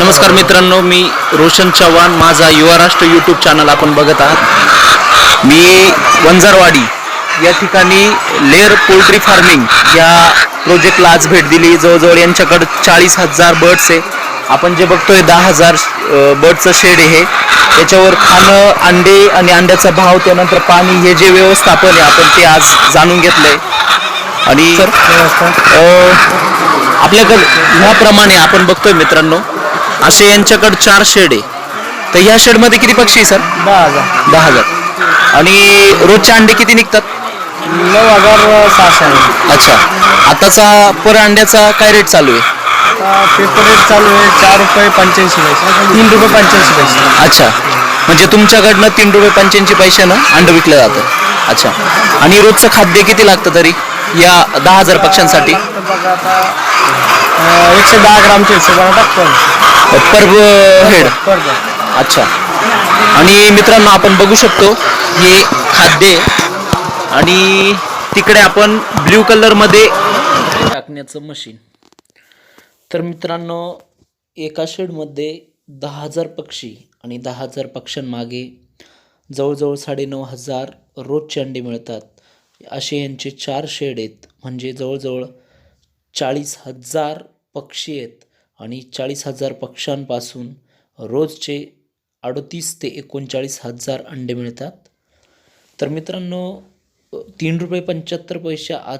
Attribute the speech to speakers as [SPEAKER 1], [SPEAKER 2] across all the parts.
[SPEAKER 1] नमस्कार मित्रांनो मी रोशन चव्हाण. माझा युवा राष्ट्र यूट्यूब चॅनल आपण बघत आहात. मी वंजारवाडी या ठिकाणी लेअर पोल्ट्री फार्मिंग या प्रोजेक्टला आज भेट दिली. जवळजवळ यांच्याकडे चाळीस हजार बर्ड्स आहे. आपण जे बघतोय दहा हजार बर्डचं शेड आहे. हे त्याच्यावर खाणं अंडे आणि अंड्याचा भाव त्यानंतर पाणी हे जे व्यवस्थापन आहे आपण ते आज जाणून घेतलं आहे आणि आपल्याकडे ह्याप्रमाणे आपण बघतोय मित्रांनो असे यांच्याकडे चार शेड आहे. तर ह्या शेडमध्ये किती पक्षी आहे सर?
[SPEAKER 2] दहा हजार.
[SPEAKER 1] दहा हजार. आणि रोजचे अंडे किती निघतात?
[SPEAKER 2] नऊ हजार सहाशे आहे.
[SPEAKER 1] अच्छा. आताचा पर अंड्याचा काय रेट चालू आहे?
[SPEAKER 2] आता पेपर रेट चालू आहे चार रुपये पंच्याऐंशी पैसे. तीन रुपये पंच्याऐंशी पैसे.
[SPEAKER 1] अच्छा. म्हणजे तुमच्याकडनं तीन रुपये पंच्याऐंशी पैशानं अंड विकलं जातं. अच्छा. आणि रोजचं खाद्य किती लागतं तरी? या दहा हजार पक्ष्यांसाठी.
[SPEAKER 2] तर बघा आता अं, एकशे दहा हिशोबाने टाकतो
[SPEAKER 1] पर हेड. अच्छा. आणि मित्रांनो आपण बघू शकतो हे खाद्य आणि तिकडे आपण ब्ल्यू कलरमध्ये टाकण्याचं मशीन. तर मित्रांनो एका शेडमध्ये दहा हजार पक्षी आणि दहा हजार पक्ष्यांमागे जवळजवळ साडेनऊ हजार रोजचे अंडे मिळतात. असे यांचे चार शेड आहेत. म्हणजे जवळजवळ चाळीस हजार पक्षी आहेत आणि चाळीस हजार पक्ष्यांपासून रोजचे अडतीस ते एकोणचाळीस हजार अंडे मिळतात. तर मित्रांनो तीन रुपये पंच्याहत्तर पैसे आत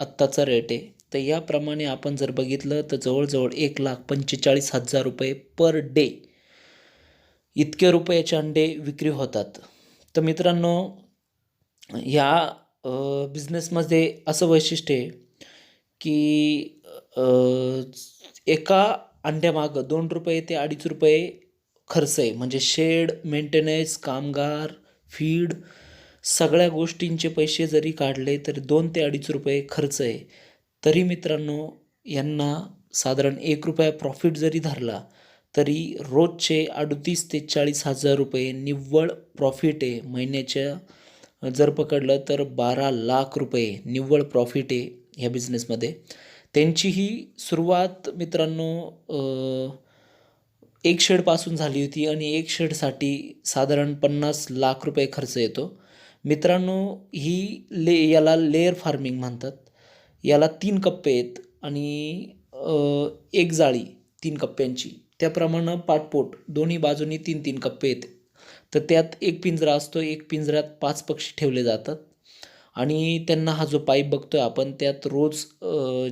[SPEAKER 1] आत्ताचा रेट आहे. तर याप्रमाणे आपण जर बघितलं तर जवळजवळ एक लाख पंचेचाळीस हजार रुपये पर डे इतके रुपयाचे अंडे विक्री होतात. तर मित्रांनो ह्या बिझनेसमध्ये असं वैशिष्ट्य आहे की एका अंड्यामागं दोन रुपये ते अडीच रुपये खर्च आहे. म्हणजे शेड मेंटेनन्स कामगार फीड सगळ्या गोष्टींचे पैसे जरी काढले तरी दोन ते अडीच रुपये खर्च आहे. तरी मित्रांनो यांना साधारण एक रुपया प्रॉफिट जरी धरला तरी रोजचे अडतीस ते चाळीस हजार रुपये निव्वळ प्रॉफिट आहे महिन्याच्या जर पकडलं तर बारा लाख रुपये निव्वळ प्रॉफिट आहे ह्या बिझनेसमध्ये त्यांची ही सुरुवात मित्रांनो एक शेडपासून झाली होती आणि एक शेडसाठी साधारण पन्नास लाख रुपये खर्च येतो. मित्रांनो ही ले याला लेअर फार्मिंग म्हणतात. याला तीन कप्पे आहेत आणि एक जाळी तीन कप्प्यांची. त्याप्रमाणे पाटपोट दोन्ही बाजूनी तीन तीन कप्पे आहेत. तर त्यात एक पिंजरा असतो एक पिंजऱ्यात पाच पक्षी ठेवले जातात. आणि त्यांना हा जो पाईप बघतोय आपण त्यात रोज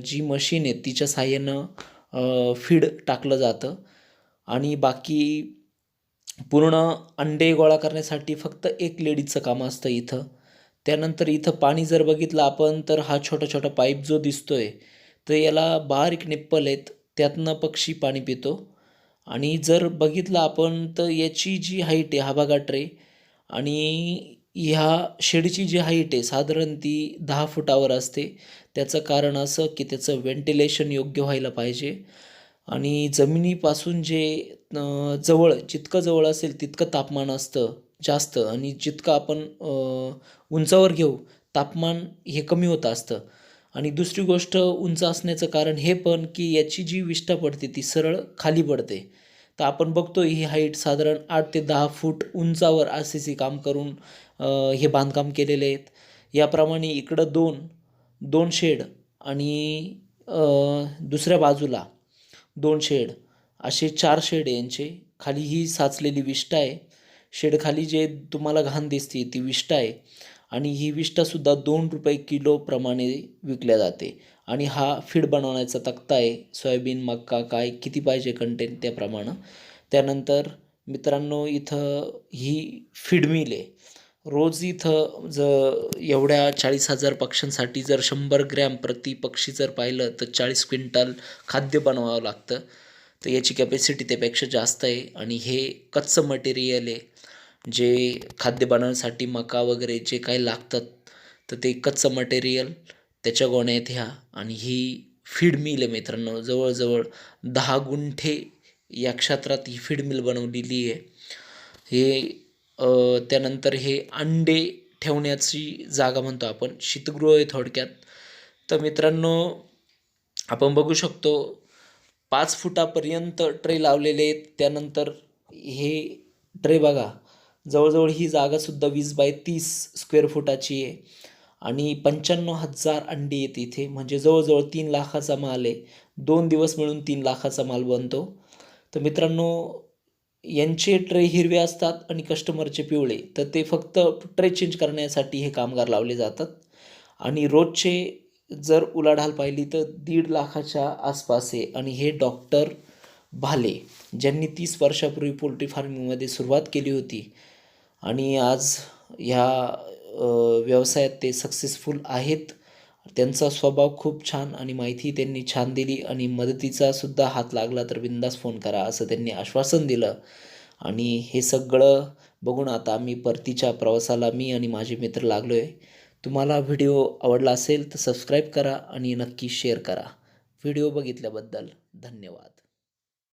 [SPEAKER 1] जी मशीन आहे तिच्या साह्यानं फीड टाकलं जातं. आणि बाकी पूर्ण अंडे गोळा करण्यासाठी फक्त एक लेडीजचं काम असतं इथं. त्यानंतर इथं पाणी जर बघितलं आपण तर हा छोटा छोटा पाईप जो दिसतोय तर याला बारीक निप्पल आहेत त्यातनं पक्षी पाणी पितो. आणि जर बघितलं आपण तर याची जी हाईट आहे हा बघा ट्रे आणि ह्या शेडची जी हाईट आहे साधारण ती दहा फुटावर असते. त्याचं कारण असं की त्याचं व्हेंटिलेशन योग्य व्हायला पाहिजे. आणि जमिनीपासून जे जवळ जितकं जवळ असेल तितकं तापमान असतं जास्त. आणि जितकं आपण उंचावर घेऊ तापमान हे कमी होत असतं. आणि दुसरी गोष्ट उंच असण्याचं कारण हे पण की याची जी विष्ठा पडते ती सरळ खाली पडते. तर आपण बघतो ही हाईट साधारण आठ ते दहा फूट उंचावर आर सी सी काम करून हे बांधकाम केलेले आहेत. याप्रमाणे इकडं दोन दोन शेड आणि दुसऱ्या बाजूला दोन शेड असे चार शेड यांचे खाली ही साचलेली विष्ठा आहे. शेडखाली जे तुम्हाला घाण दिसते ती विष्ठा आहे. आणि ही विष्ठासुद्धा दोन रुपये किलोप्रमाणे विकल्या जाते. आणि हा फीड बनवण्याचा तक्ता आहे सोयाबीन मक्का काय किती पाहिजे कंटेंट त्याप्रमाणे. त्यानंतर मित्रांनो इथं ही फीड मिल आहे. रोज इथं ज एवढ्या चाळीस हजार पक्ष्यांसाठी जर शंभर ग्रॅम प्रति पक्षी जर पाहिलं तर चाळीस क्विंटल खाद्य बनवावं लागतं. तर याची कॅपॅसिटी त्यापेक्षा जास्त आहे. आणि हे कच्चं मटेरियल आहे. जे खाद्य बनवण्यासाठी मका वगैरे जे काही लागतात तर ते कच्चं मटेरियल त्याच्या गोण्या आहेत ह्या. आणि ही फीड मिल आहे मित्रांनो. जवळजवळ दहा गुंठे या क्षेत्रात ही फीड मिल बनवलेली आहे. हे त्यानंतर हे अंडे ठेवण्याची जागा म्हणतो आपण. शीतगृह आहे थोडक्यात. तर मित्रांनो आपण बघू शकतो पाच फुटापर्यंत ट्रे लावलेले आहेत. त्यानंतर हे ट्रे बघा. जवळजवळ ही जागासुद्धा वीस बाय तीस स्क्वेअर फुटाची आहे. आणि पंच्याण्णव हजार अंडी आहेत इथे. म्हणजे जवळजवळ तीन लाखाचा माल आहे. दोन दिवस मिळून तीन लाखाचा माल बनतो. तर मित्रांनो यांचे ट्रे हिरवे असतात आणि कस्टमरचे पिवळे. तर ते फक्त ट्रे चेंज करण्यासाठी हे कामगार लावले जातात. आणि रोजचे जर उलाढाल पाहिली तर दीड लाखाच्या आसपास आहे. आणि हे डॉक्टर भाले ज्यांनी तीस वर्षापूर्वी पोल्ट्री फार्मिंगमध्ये सुरुवात केली होती. आणि आज ह्या व्यवसायात ते सक्सेसफुल आहेत. त्यांचा स्वभाव खूप छान आणि माहिती त्यांनी छान दिली आणि मदतीचा सुद्धा हात लागला तर बिंदास फोन करा असं त्यांनी आश्वासन दिलं. आणि हे सगळं बघून आता आम्ही परतीच्या प्रवासाला मी आणि माझे मित्र लागलो आहे तुम्हाला व्हिडिओ आवडला असेल तर सबस्क्राईब करा आणि नक्की शेअर करा. व्हिडिओ बघितल्याबद्दल धन्यवाद.